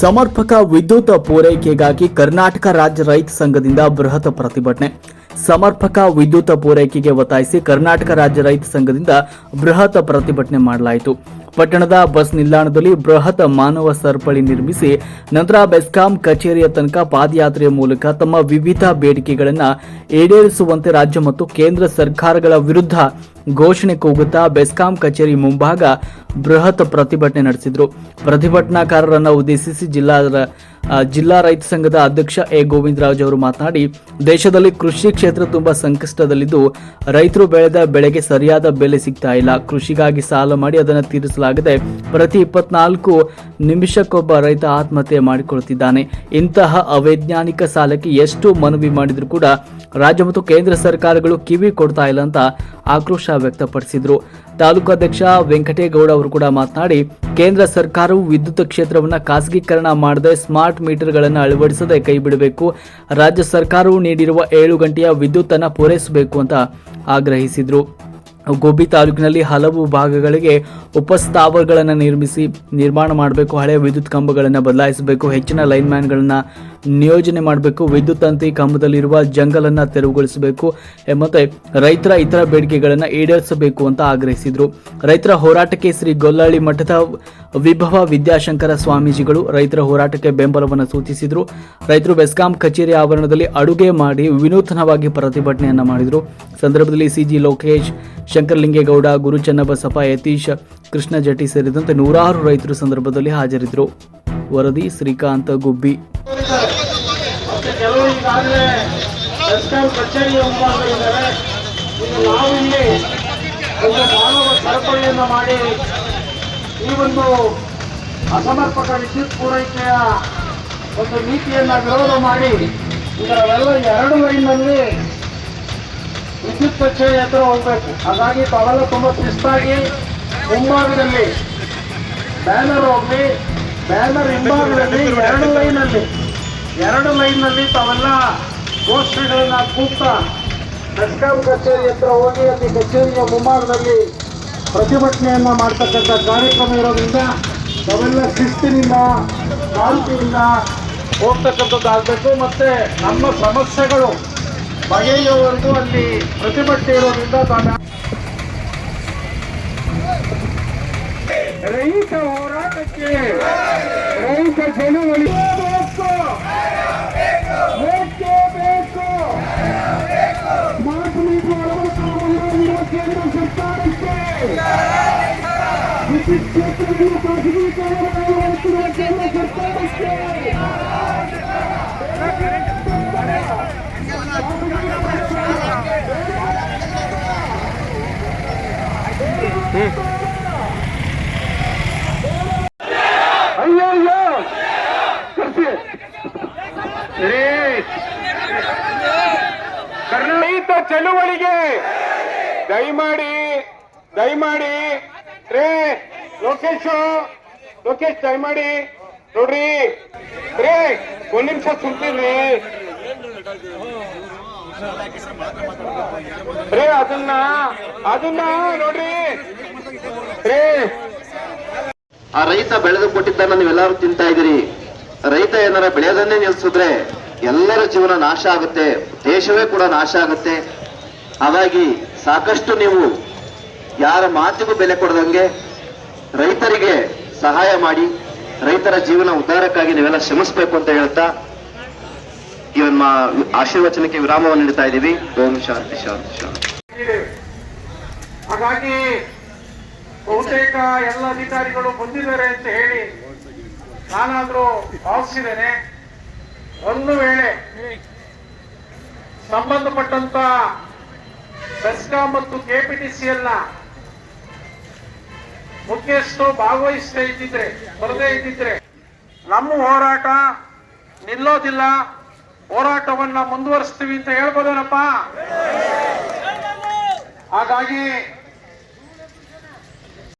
ಸಮರ್ಪಕ ವಿದ್ಯುತ್ ಪೂರೈಕೆಗಾಗಿ ಕರ್ನಾಟಕ ರಾಜ್ಯ ರೈತ ಸಂಘದಿಂದ ಬೃಹತ್ ಪ್ರತಿಭಟನೆ. ಸಮರ್ಪಕ ವಿದ್ಯುತ್ ಪೂರೈಕೆಗೆ ಒತ್ತಾಯಿಸಿ ಕರ್ನಾಟಕ ರಾಜ್ಯ ರೈತ ಸಂಘದಿಂದ ಬೃಹತ್ ಪ್ರತಿಭಟನೆ ಮಾಡಲಾಯಿತು. ಪಟ್ಟಣದ ಬಸ್ ನಿಲ್ದಾಣದಲ್ಲಿ ಬೃಹತ್ ಮಾನವ ಸರಪಳಿ ನಿರ್ಮಿಸಿ ನಂತರ ಬೆಸ್ಕಾಂ ಕಚೇರಿಯ ತನಕ ಪಾದಯಾತ್ರೆಯ ಮೂಲಕ ತಮ್ಮ ವಿವಿಧ ಬೇಡಿಕೆಗಳನ್ನು ಈಡೇರಿಸುವಂತೆ ರಾಜ್ಯ ಮತ್ತು ಕೇಂದ್ರ ಸರ್ಕಾರಗಳ ವಿರುದ್ಧ ಘೋಷಣೆ ಕೂಗುತ್ತಾ ಬೆಸ್ಕಾಂ ಕಚೇರಿ ಮುಂಭಾಗ ಬೃಹತ್ ಪ್ರತಿಭಟನೆ ನಡೆಸಿದ್ರು. ಪ್ರತಿಭಟನಾಕಾರರನ್ನು ಉದ್ದೇಶಿಸಿ ಜಿಲ್ಲಾ ಜಿಲ್ಲಾ ರೈತ ಸಂಘದ ಅಧ್ಯಕ್ಷ ಎ. ಗೋವಿಂದರಾಜ್ ಅವರು ಮಾತನಾಡಿ, ದೇಶದಲ್ಲಿ ಕೃಷಿ ಕ್ಷೇತ್ರ ತುಂಬಾ ಸಂಕಷ್ಟದಲ್ಲಿದ್ದು, ರೈತರು ಬೆಳೆದ ಬೆಳೆಗೆ ಸರಿಯಾದ ಬೆಲೆ ಸಿಗ್ತಾ ಇಲ್ಲ. ಕೃಷಿಗಾಗಿ ಸಾಲ ಮಾಡಿ ಅದನ್ನು ತೀರಿಸಲಾಗದೆ ಪ್ರತಿ ಇಪ್ಪತ್ನಾಲ್ಕು ನಿಮಿಷಕ್ಕೊಬ್ಬ ರೈತ ಆತ್ಮಹತ್ಯೆ ಮಾಡಿಕೊಳ್ಳುತ್ತಿದ್ದಾನೆ. ಇಂತಹ ಅವೈಜ್ಞಾನಿಕ ಸಾಲಕ್ಕೆ ಎಷ್ಟು ಮನವಿ ಮಾಡಿದರೂ ಕೂಡ ರಾಜ್ಯ ಮತ್ತು ಕೇಂದ್ರ ಸರ್ಕಾರಗಳು ಕಿವಿ ಕೊಡ್ತಾ ಇಲ್ಲ ಅಂತ ಆಕ್ರೋಶ ವ್ಯಕ್ತಪಡಿಸಿದ್ರು. ತಾಲೂಕಾಧ್ಯಕ್ಷ ವೆಂಕಟೇಗೌಡ ಅವರು ಕೂಡ ಮಾತನಾಡಿ, ಕೇಂದ್ರ ಸರ್ಕಾರವು ವಿದ್ಯುತ್ ಕ್ಷೇತ್ರವನ್ನು ಖಾಸಗೀಕರಣ ಮಾಡದೆ ಸ್ಮಾರ್ಟ್ ಮೀಟರ್ಗಳನ್ನು ಅಳವಡಿಸದೆ ಕೈ ಬಿಡಬೇಕು. ರಾಜ್ಯ ಸರ್ಕಾರವು ನೀಡಿರುವ ಏಳು ಗಂಟೆಯ ವಿದ್ಯುತ್ತನ್ನು ಪೂರೈಸಬೇಕು ಅಂತ ಆಗ್ರಹಿಸಿದ್ರು. ಗೋಬಿ ತಾಲೂಕಿನಲ್ಲಿ ಹಲವು ಭಾಗಗಳಿಗೆ ಉಪಸ್ಥಾವರಗಳನ್ನು ನಿರ್ಮಿಸಿ ನಿರ್ಮಾಣ ಮಾಡಬೇಕು. ಹಳೆಯ ವಿದ್ಯುತ್ ಕಂಬಗಳನ್ನು ಬದಲಾಯಿಸಬೇಕು. ಹೆಚ್ಚಿನ ಲೈನ್ಮ್ಯಾನ್ಗಳನ್ನು ನಿಯೋಜನೆ ಮಾಡಬೇಕು. ವಿದ್ಯುತ್ ತಂತಿ ಕಂಬದಲ್ಲಿರುವ ಜಂಗಲನ್ನು ತೆರವುಗೊಳಿಸಬೇಕು. ಮತ್ತೆ ರೈತರ ಇತರ ಬೇಡಿಕೆಗಳನ್ನು ಈಡೇರಿಸಬೇಕು ಅಂತ ಆಗ್ರಹಿಸಿದರು. ರೈತರ ಹೋರಾಟಕ್ಕೆ ಶ್ರೀ ಗೊಲ್ಲಹಳ್ಳಿ ಮಠದ ವಿಭವ ವಿದ್ಯಾಶಂಕರ ಸ್ವಾಮೀಜಿಗಳು ರೈತರ ಹೋರಾಟಕ್ಕೆ ಬೆಂಬಲವನ್ನು ಸೂಚಿಸಿದರು. ರೈತರು ಬೆಸ್ಕಾಂ ಕಚೇರಿ ಆವರಣದಲ್ಲಿ ಅಡುಗೆ ಮಾಡಿ ವಿನೂತನವಾಗಿ ಪ್ರತಿಭಟನೆಯನ್ನ ಮಾಡಿದರು. ಸಂದರ್ಭದಲ್ಲಿ ಸಿಜಿ ಲೋಕೇಶ್, ಶಂಕರಲಿಂಗೇಗೌಡ, ಗುರು ಚನ್ನಬಸಪ್ಪ, ಯತೀಶ್, ಕೃಷ್ಣ ಜಟ್ಟಿ ಸೇರಿದಂತೆ ನೂರಾರು ರೈತರು ಸಂದರ್ಭದಲ್ಲಿ ಹಾಜರಿದ್ದರು ವರದಿ ಶ್ರೀಕಾಂತ ಗುಬ್ಬಿ. ಮತ್ತೆ ಕೆಲವರು ಈಗಾಗಲೇ ಸರ್ಕಾರ ಕಚೇರಿ ಮುಂಭಾಗದಲ್ಲಿದ್ದಾರೆ. ಇನ್ನು ನಾವು ಇಲ್ಲಿ ಒಂದು ಮಾನವ ಸರಪಳಿಯನ್ನು ಮಾಡಿ ಈ ಒಂದು ಅಸಮರ್ಪಕ ವಿದ್ಯುತ್ ಪೂರೈಕೆಯ ಒಂದು ನೀತಿಯನ್ನು ವಿರೋಧ ಮಾಡಿ ಇದರವೆಲ್ಲ ಎರಡು ಲೈನ್ನಲ್ಲಿ ವಿದ್ಯುತ್ ಕಚೇರಿ ಹತ್ರ ಹೋಗ್ಬೇಕು. ಹಾಗಾಗಿ ತಾವೆಲ್ಲ ತುಂಬ ಶಿಸ್ತಾಗಿ ಮುಂಭಾಗದಲ್ಲಿ ಬ್ಯಾನರ್ ಹೋಗಲಿ. ಬ್ಯಾನರ್ ಹಿಂಭಾಗದಲ್ಲಿ ಎರಡು ಲೈನಲ್ಲಿ ಎರಡು ಲೈನ್ನಲ್ಲಿ ತಾವೆಲ್ಲ ಘೋಷಣೆಗಳನ್ನ ಕೂಗ್ತಾ ಮೆಸ್ಕಾಂ ಕಚೇರಿ ಹತ್ರ ಹೋಗಿ ಅಲ್ಲಿ ಕಚೇರಿಯ ಮುಂಭಾಗದಲ್ಲಿ ಪ್ರತಿಭಟನೆಯನ್ನ ಮಾಡ್ತಕ್ಕಂಥ ಕಾರ್ಯಕ್ರಮ ಇರೋದ್ರಿಂದ ನಾವೆಲ್ಲ ಶಿಸ್ತಿನಿಂದ, ಶಾಂತಿಯಿಂದ ಹೋಗ್ತಕ್ಕಂಥದ್ದು ಆಗಬೇಕು. ಮತ್ತೆ ನಮ್ಮ ಸಮಸ್ಯೆಗಳು ಬಗೆಯುವವರೆಗೂ ಅಲ್ಲಿ ಪ್ರತಿಭಟನೆ ಇರೋದ್ರಿಂದ ತಾವು ರೈತ ಹೋರಾಟಕ್ಕೆ ರೈತ ಚಳುವಳಿ ಕ್ಷೇತ್ರದಲ್ಲಿ ಖಾಸಗೀಕರಣ ಅಳವಡಿಸಿರುವ ಕೇಂದ್ರ ಸರ್ಕಾರಕ್ಕೆ ಅಯ್ಯಯ್ಯೋ ರೇ ಕರ್ನಾಟಕ ಚಳುವಳಿಗೆ. ದಯಮಾಡಿ ದಯಮಾಡಿ ರೇ ಲೋಕೇಶ್ ಲೋಕೇಶ್, ದಯಮಾಡಿ. ನೋಡ್ರಿ. ರೇ ಒಂದ್ ನಿಮಿಷ ಸುಮ್ತೀರಿ ರೇ, ಅದನ್ನ ಅದನ್ನ ನೋಡ್ರಿ. ರೇ ಆ ರೈತ ಬೆಳೆದು ಕೊಟ್ಟಿದ್ದನ್ನ ನೀವೆಲ್ಲರೂ ತಿಂತಾ ಇದ್ದೀರಿ. ರೈತ ಏನಾರ ಬೆಳೆಯೋದನ್ನೇ ನಿಲ್ಸಿದ್ರೆ ಎಲ್ಲರ ಜೀವನ ನಾಶ ಆಗುತ್ತೆ, ದೇಶವೇ ಕೂಡ ನಾಶ ಆಗುತ್ತೆ ಹಾಗಾಗಿ ಸಾಕಷ್ಟು ನೀವು ಯಾರ ಮಾತಿಗೂ ಬೆಲೆ ಕೊಡದಂಗೆ ರೈತರಿಗೆ ಸಹಾಯ ಮಾಡಿ, ರೈತರ ಜೀವನ ಉದ್ಧಾರಕ್ಕಾಗಿ ನೀವೆಲ್ಲ ಶ್ರಮಿಸ್ಬೇಕು ಅಂತ ಹೇಳ್ತಾ ಈ ನಮ್ಮ ಆಶೀರ್ವಚನಕ್ಕೆ ವಿರಾಮವನ್ನು ನೀಡ್ತಾ ಇದ್ದೀವಿ ಓಂ ಶಾಂತಿ ಶಾಂತಿ ಶಾಂತಿ. ಹಾಗಾಗಿ ಬಹುತೇಕ ಎಲ್ಲ ಅಧಿಕಾರಿಗಳು ಬಂದಿದ್ದಾರೆ ಅಂತ ಹೇಳಿ ನಾನಾದ್ರೂ ಭಾವಿಸಿದ್ದೇನೆ. ಒಂದು ವೇಳೆ ಸಂಬಂಧಪಟ್ಟಂತ ಬೆಸ್ಕಾಂ ಮತ್ತು ಕೆಪಿಟಿಸಿಎಲ್ನ ಮುಖ್ಯಸ್ಥರು ಭಾಗವಹಿಸದೇ ಇದ್ದಿದ್ರೆ, ಬರದೇ ಇದ್ದಿದ್ರೆ ನಮ್ಮ ಹೋರಾಟ ನಿಲ್ಲೋದಿಲ್ಲ. ಹೋರಾಟವನ್ನ ಮುಂದುವರಿಸ್ತೀವಿ ಅಂತ ಹೇಳ್ಬೋದೇನಪ್ಪ? ಹಾಗಾಗಿ